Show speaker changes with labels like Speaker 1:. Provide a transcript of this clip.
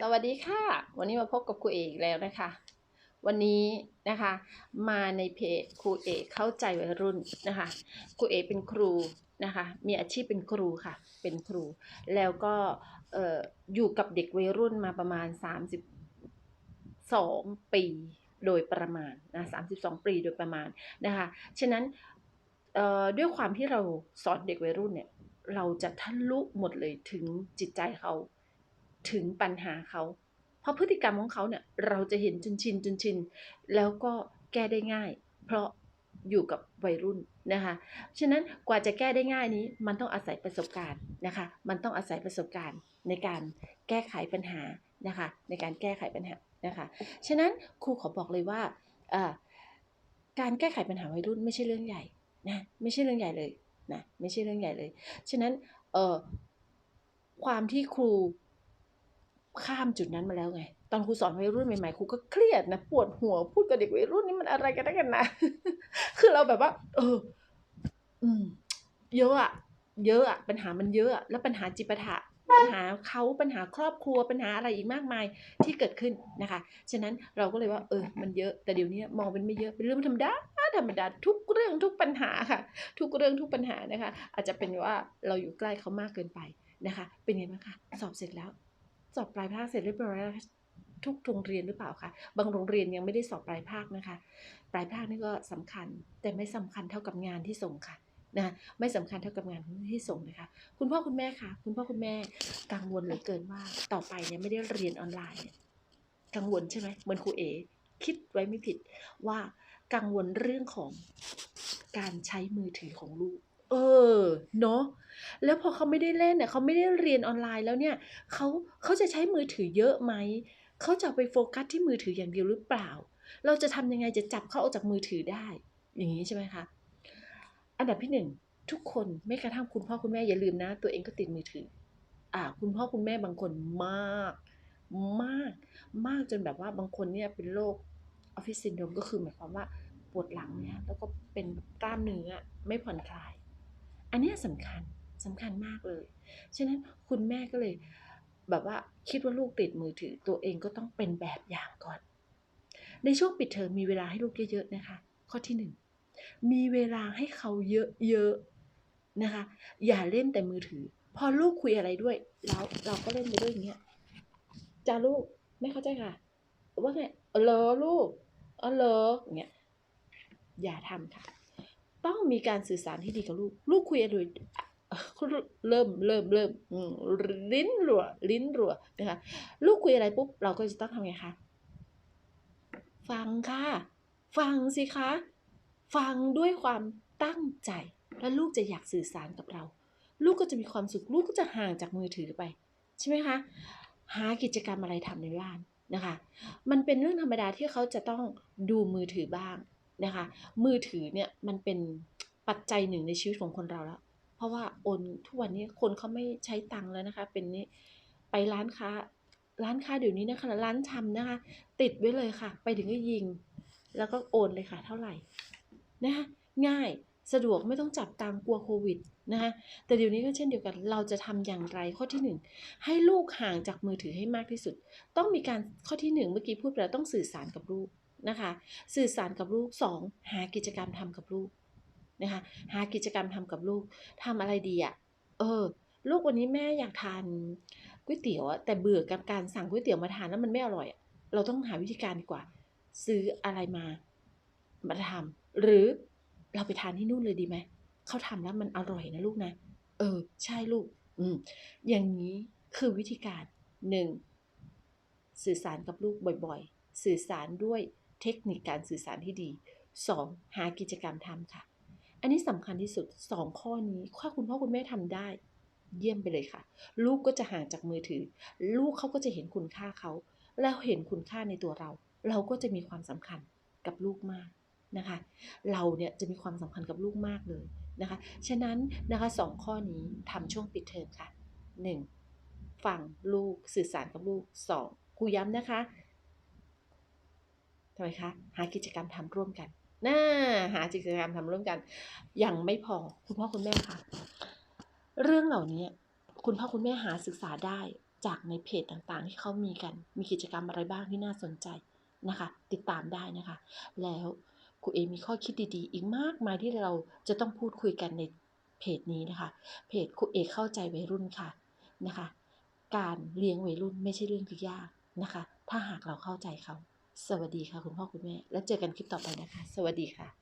Speaker 1: สวัสดีค่ะ วันนี้มาพบกับครูเอกแล้วนะคะ วันนี้นะคะมาในเพจครูเอกเข้าใจวัยรุ่นนะคะครูเอกเป็นครูนะคะมีอาชีพเป็นครูค่ะเป็นครู แล้วก็เอ่อยู่กับเด็กวัยรุ่นมาประมาณ 32 ปีโดยประมาณนะ32 ปีโดยประมาณนะคะฉะนั้นด้วยความที่เราสอนเด็กวัยรุ่นเนี่ยเราจะทะลุหมดเลยถึงจิตใจเขา ถึงปัญหาเขา เพราะพฤติกรรมของเขาเนี่ยเราจะเห็นจนชินจนชิน แล้วก็แก้ได้ง่าย เพราะอยู่กับวัยรุ่นนะคะ ฉะนั้นกว่าจะแก้ได้ง่ายนี้ มันต้องอาศัยประสบการณ์นะคะ มันต้องอาศัยประสบการณ์ในการแก้ไขปัญหานะคะ ในการแก้ไขปัญหานะคะ ฉะนั้นครูขอบอกเลยว่าการแก้ไขปัญหาวัยรุ่นไม่ใช่เรื่องใหญ่นะไม่ใช่เรื่องใหญ่เลยนะไม่ใช่เรื่องใหญ่เลย ฉะนั้นเอ่อความที่ครู ข้ามจุดนั้นมาแล้วไง ตอนครูสอนวัยรุ่นใหม่ๆครูก็เครียดนะปวดหัวพูดกับเด็กวัยรุ่นนี่มันอะไรกันกกันนะ คือเราแบบว่า เออ อืม เยอะอะเยอะอะปัญหามันเยอะอะแล้วปัญหาจิปาถะปัญหาเขาปัญหาครอบครัวปัญหาอะไรอีกมากมายที่เกิดขึ้นนะคะ ฉะนั้นเราก็เลยว่า เออ มันเยอะแต่เดี๋ยวนี้มองเป็นไม่เยอะเป็นเรื่องธรรมดาธรรมดาทุกเรื่องทุกปัญหาค่ะ ทุกเรื่องทุกปัญหานะคะ อาจจะเป็นว่าเราอยู่ใกล้เขามากเกินไปนะคะ เป็นไงบ้างคะสอบเสร็จแล้ว สอบปลายภาคเสร็จเรียบร้อยแล้วทุกโรงเรียนหรือเปล่าคะ บางโรงเรียนยังไม่ได้สอบปลายภาคนะคะ ปลายภาคนี่ก็สำคัญ แต่ไม่สำคัญเท่ากับงานที่ส่งค่ะนะไม่สำคัญเท่ากับงานที่ส่งนะคะ คุณพ่อคุณแม่คะคุณพ่อคุณแม่กังวลเหลือเกินว่าต่อไปเนี่ยไม่ได้เรียนออนไลน์เนี่ยกังวลใช่ไหมเหมือนครูเอคิดไว้ไม่ผิดว่ากังวลเรื่องของการใช้มือถือของลูก เออ เนาะแล้วพอเขาไม่ได้เล่นเนี่ยเขาไม่ได้เรียนออนไลน์แล้วเนี่ยเขาเขาจะใช้มือถือเยอะไหมเขาจะไปโฟกัสที่มือถืออย่างเดียวหรือเปล่า เราจะทำยังไงจะจับเขาออกจากมือถือได้ อย่างนี้ใช่ไหมคะอันดับที่หนึ่งทุกคนไม่กระทั่งคุณพ่อคุณแม่อย่าลืมนะ ตัวเองก็ติดมือถือ อ่า คุณพ่อคุณแม่บางคนมาก มาก มากจนแบบว่าบางคนเนี่ยเป็นโรคออฟฟิศซินโดรมก็คือหมายความว่าปวดหลังเนี่ยแล้วก็เป็นกล้ามเนื้อไม่ผ่อนคลาย อันนี้ยสำคัญสำคัญมากเลย ฉะนั้นคุณแม่ก็เลยแบบว่าคิดว่าลูกติดมือถือตัวเองก็ต้องเป็นแบบอย่างก่อน ในช่วงปิดเทอมมีเวลาให้ลูกเยอะๆนะคะ ข้อที่หนึ่งมีเวลาให้เขาเยอะๆนะคะ อย่าเล่นแต่มือถือ พอลูกคุยอะไรด้วย แล้วเราก็เล่นไปด้วยอย่างเงี้ยจ้าลูกไม่เข้าใจค่ะว่าไงเออเหรอลูกเออเหรออย่างเงี้ยอย่าทำค่ะ ต้องมีการสื่อสารที่ดีกับลูก ลูกคุยอะไรเริ่มเริ่มเริ่มลิ้นรัวลิ้นรัวนะคะลูกคุยอะไรปุ๊บเราก็จะต้องทำไงคะฟังค่ะ ฟังสิคะ ฟังด้วยความตั้งใจ แล้วลูกจะอยากสื่อสารกับเรา ลูกก็จะมีความสุข ลูกก็จะห่างจากมือถือไป ใช่ไหมคะ หากิจกรรมอะไรทำในบ้านนะคะ มันเป็นเรื่องธรรมดาที่เขาจะต้องดูมือถือบ้าง นะคะ มือถือเนี่ยมันเป็นปัจจัยหนึ่งในชีวิตของคนเราแล้ว เพราะว่าโอนทุกวันนี้คนเขาไม่ใช้ตังค์แล้วนะคะ เป็นนี่ไปร้านค้า ร้านค้าเดี๋ยวนี้นะคะร้านชำนะคะ ติดไว้เลยค่ะ ไปถึงก็ยิง แล้วก็โอนเลยค่ะ เท่าไหร่นะคะง่ายสะดวกไม่ต้องจับตังกลัวโควิดนะคะแต่เดี๋ยวนี้ก็เช่นเดียวกัน เราจะทำอย่างไรข้อที่หนึ่งให้ลูกห่างจากมือถือให้มากที่สุด ต้องมีการข้อที่หนึ่งเมื่อกี้พูดไปแล้วต้องสื่อสารกับลูก นะคะ สื่อสารกับลูกสองหากิจกรรมทำกับลูกนะคะ หากิจกรรมทำกับลูกทำอะไรดีอะ่ะ เออ ลูกวันนี้แม่อยากทานก๋วยเตี๋ยวอะแต่เบื่อกับการสั่งก๋วยเตี๋ยวมาทานแล้วมันไม่อร่อย เราต้องหาวิธีการดีกว่า ซื้ออะไรมามาทำหรือเราไปทานที่นู่นเลยดีไหมเขาทำแล้วมันอร่อยนะลูกนะ เออ ใช่ลูก อืม อย่างนี้คือวิธีการหนึ่งสื่อสารกับลูกบ่อยๆ สื่อสารด้วย เทคนิคการสื่อสารที่ดีสองหากิจกรรมทำค่ะ อันนี้สำคัญที่สุดสองข้อนี้ถ้าคุณพ่อคุณแม่ทำได้ เยี่ยมไปเลยค่ะ ลูกก็จะห่างจากมือถือ ลูกเขาก็จะเห็นคุณค่าเขาแล้วเห็นคุณค่าในตัวเรา เราก็จะมีความสำคัญกับลูกมากนะคะ เราเนี่ยจะมีความสำคัญกับลูกมากเลยนะคะ ฉะนั้นนะคะสองข้อนี้ทำช่วงปิดเทอมค่ะหนึ่งฟังลูกสื่อสารกับลูกสองครูย้ำนะคะำไมคะ หากิจกรรมทำร่วมกันน่าหากิจกรรมทำร่วมกัน ยังไม่พอคุณพ่อคุณแม่ค่ะเรื่องเหล่านี้คุณพ่อคุณแม่หาศึกษาได้จากในเพจต่างๆ ที่เขามีกัน มีกิจกรรมอะไรบ้างที่น่าสนใจนะคะ ติดตามได้นะคะ แล้วครูเอมีข้อคิดดีๆ อีกมากมายที่เราจะต้องพูดคุยกันในเพจนี้นะคะ เพจครูเอเข้าใจวัยรุ่นค่ะนะคะ การเลี้ยงวัยรุ่นไม่ใช่เรื่องที่ยากนะคะ ถ้าหากเราเข้าใจเขา สวัสดีค่ะคุณพ่อคุณแม่ แล้วเจอกันคลิปต่อไปนะคะ สวัสดีค่ะ